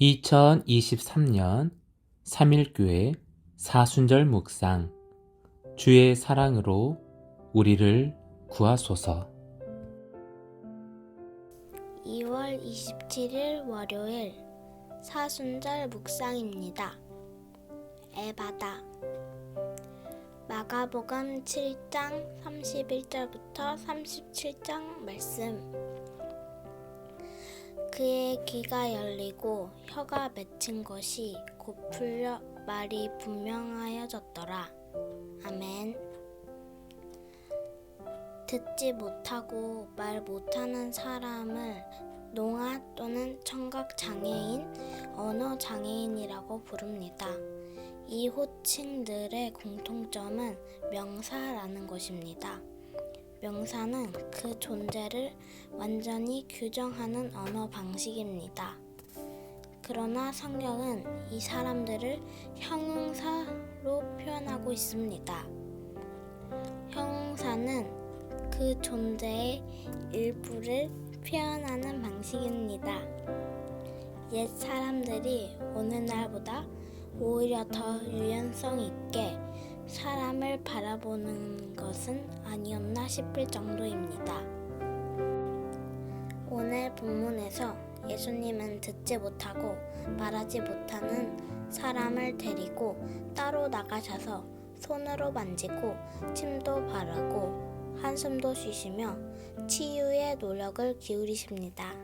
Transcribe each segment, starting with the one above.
2023년 3일교회 사순절 묵상. 주의 사랑으로 우리를 구하소서. 2월 27일 월요일 사순절 묵상입니다. 에바다. 마가복음 7장 31절부터 37장 말씀 그의 귀가 열리고 혀가 맺힌 것이 곧 풀려 말이 분명하여졌더라. 아멘. 듣지 못하고 말 못하는 사람을 농아 또는 청각 장애인, 언어 장애인이라고 부릅니다. 이 호칭들의 공통점은 명사라는 것입니다. 명사는 그 존재를 완전히 규정하는 언어 방식입니다. 그러나 성경은 이 사람들을 형용사로 표현하고 있습니다. 형용사는 그 존재의 일부를 표현하는 방식입니다. 옛 사람들이 오늘날보다 오히려 더 유연성 있게 사람을 바라보는 것은 아니었나 싶을 정도입니다. 오늘 본문에서 예수님은 듣지 못하고 말하지 못하는 사람을 데리고 따로 나가셔서 손으로 만지고 침도 바르고 한숨도 쉬시며 치유의 노력을 기울이십니다.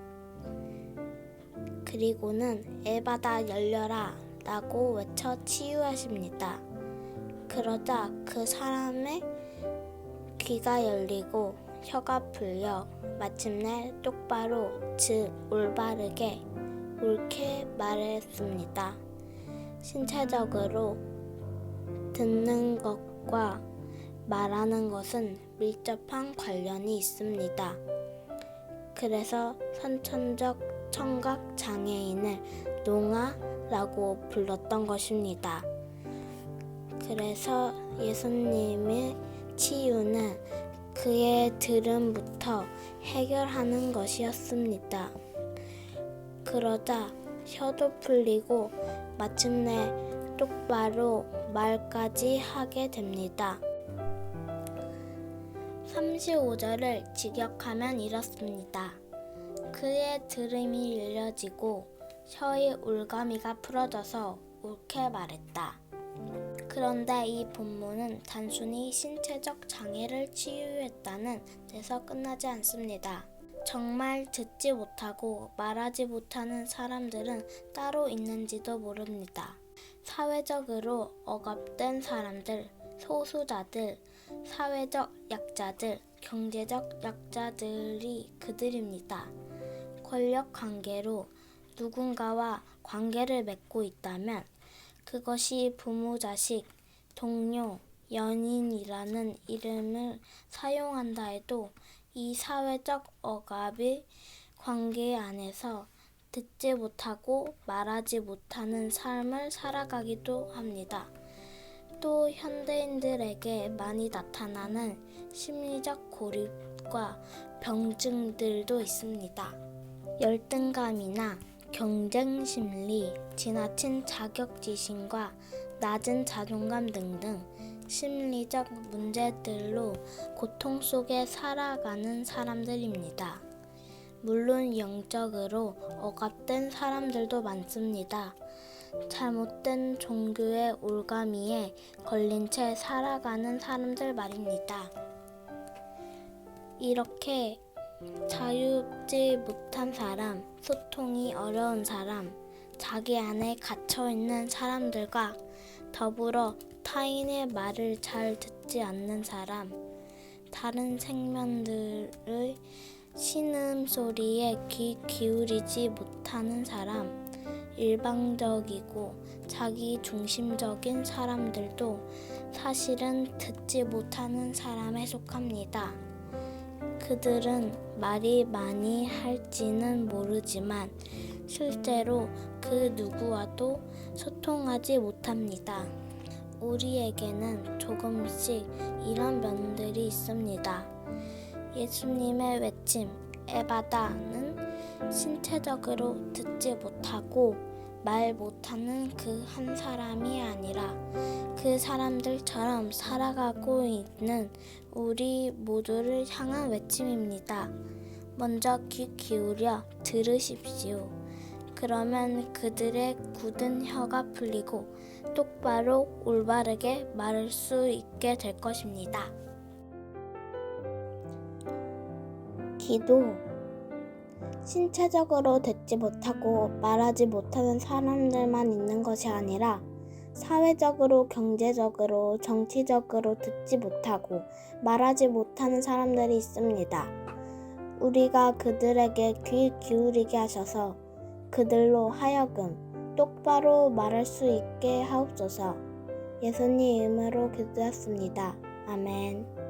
그리고는 에바다 열려라 라고 외쳐 치유하십니다. 그러자 그 사람의 귀가 열리고 혀가 풀려 마침내 똑바로 즉 올바르게 옳게 말했습니다. 신체적으로 듣는 것과 말하는 것은 밀접한 관련이 있습니다. 그래서 선천적 청각 장애인을 농아라고 불렀던 것입니다. 그래서 예수님의 치유는 그의 들음부터 해결하는 것이었습니다. 그러자 혀도 풀리고 마침내 똑바로 말까지 하게 됩니다. 35절을 직역하면 이렇습니다. 그의 들음이 열려지고 혀의 올가미가 풀어져서 옳게 말했다. 그런데 이 본문은 단순히 신체적 장애를 치유했다는 데서 끝나지 않습니다. 정말 듣지 못하고 말하지 못하는 사람들은 따로 있는지도 모릅니다. 사회적으로 억압된 사람들, 소수자들, 사회적 약자들, 경제적 약자들이 그들입니다. 권력 관계로 누군가와 관계를 맺고 있다면 그것이 부모, 자식, 동료, 연인이라는 이름을 사용한다 해도 이 사회적 억압의 관계 안에서 듣지 못하고 말하지 못하는 삶을 살아가기도 합니다. 또 현대인들에게 많이 나타나는 심리적 고립과 병증들도 있습니다. 열등감이나 경쟁 심리, 지나친 자격지심과 낮은 자존감 등등 심리적 문제들로 고통 속에 살아가는 사람들입니다. 물론 영적으로 억압된 사람들도 많습니다. 잘못된 종교의 올가미에 걸린 채 살아가는 사람들 말입니다. 이렇게 자유롭지 못한 사람, 소통이 어려운 사람, 자기 안에 갇혀 있는 사람들과 더불어 타인의 말을 잘 듣지 않는 사람, 다른 생명들의 신음 소리에 귀 기울이지 못하는 사람, 일방적이고 자기 중심적인 사람들도 사실은 듣지 못하는 사람에 속합니다. 그들은 말이 많이 할지는 모르지만 실제로 그 누구와도 소통하지 못합니다. 우리에게는 조금씩 이런 면들이 있습니다. 예수님의 외침, 에바다는 신체적으로 듣지 못하고 말 못하는 그 한 사람이 아니라 그 사람들처럼 살아가고 있는 우리 모두를 향한 외침입니다. 먼저 귀 기울여 들으십시오. 그러면 그들의 굳은 혀가 풀리고 똑바로 올바르게 말할 수 있게 될 것입니다. 기도 신체적으로 듣지 못하고 말하지 못하는 사람들만 있는 것이 아니라 사회적으로, 경제적으로, 정치적으로 듣지 못하고 말하지 못하는 사람들이 있습니다. 우리가 그들에게 귀 기울이게 하셔서 그들로 하여금 똑바로 말할 수 있게 하옵소서. 예수님 이름으로 기도했습니다. 아멘.